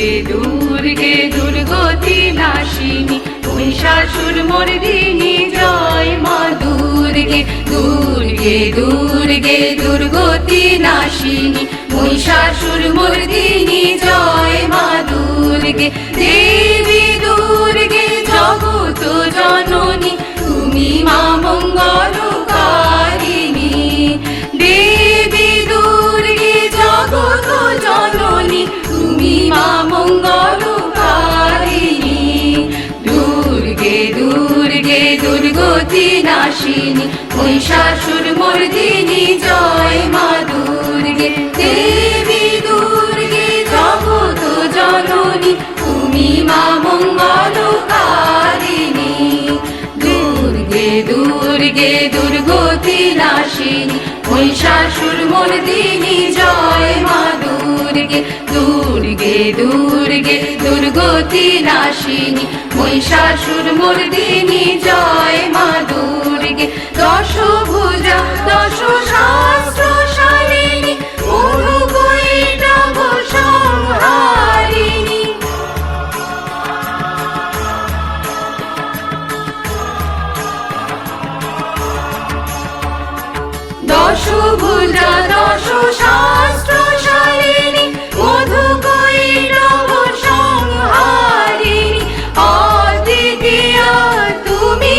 দুর্গে দুর্গতি নাশিনী? মহিষাসুর মর্দিনী জয় মা দুর্গে দুর্গে দুর্গে দুর্গতি নাশিনী? মহিষাসুর মর্দিনী জয় মা দুর্গে দুর্গে দুর্গতি নাশিনী, মহিষাসুর মর্দিনী জয় মা দুর্গে। দেবী দুর্গে জগত জননী, তুমি মা মঙ্গলকারিণী নাশিনী মহিষাসুর মর্দিনী জয় মা দুর্গে দুর্গে দুর্গে, দুর্গতি নাশিনী। মহিষাসুর মর্দিনী জয় মা দুর্গে। দশ ভুজা দশ শাস্ত্র দশ ভুজা দশ শাস্ত্র শালিনী তুমি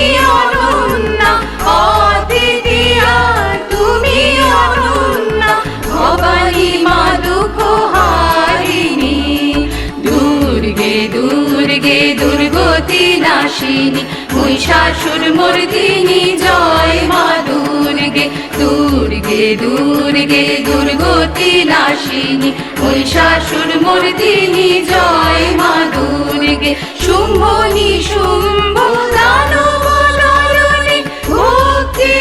দুর্গে দুর্গে দুর্গতি নাশিনী মহিষাসুর মর্দিনী জয়। দুর্গে দুর্গতি নাশিনী মহিষাসুর মর্দিনী জয় মা দুর্গে। শুম্ভনি শুম্ভ ভক্তি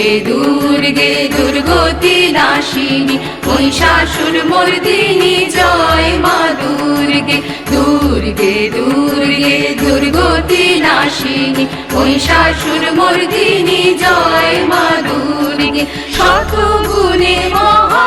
দুর্গে দুর্গে দুর্গতি নাশিনী, মহিষাসুর মর্দিনী জয় মা দুর্গে দুর্গে দুর্গে দুর্গতি নাশিনী, মহিষাসুর মর্দিনী জয় মা দুর্গে শত গুণে মহা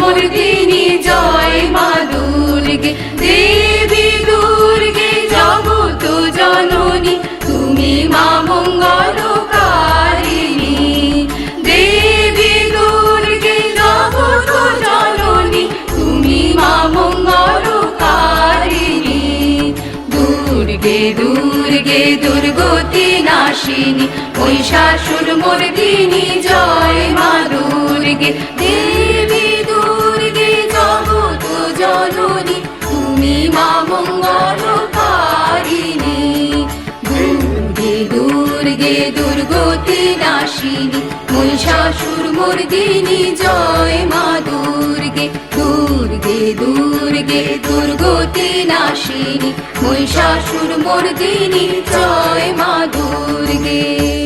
মর্দিনী, জয় মা দুর্গে। দেবী দুর্গে জগত জননী, তুমি মা মঙ্গলকারিণী। দেবী দুর্গে জগত জননী, তুমি মা মঙ্গলকারিণী। দুর্গে দুর্গে, দুর্গতি নাশিনী মোর মর্দিনী জয় মা দুর্গে। দেবী দুর্গে জগত জননী, তুমি মা মঙ্গলকারিণী দুর্গে দুর্গে দুর্গতি নাশিনী মহিষাসুর মর্দিনী জয় মা দুর্গে। দুর্গে দুর্গে দুর্গতি নাশিনী মহিষাসুর মর্দিনী জয় মা দুর্গে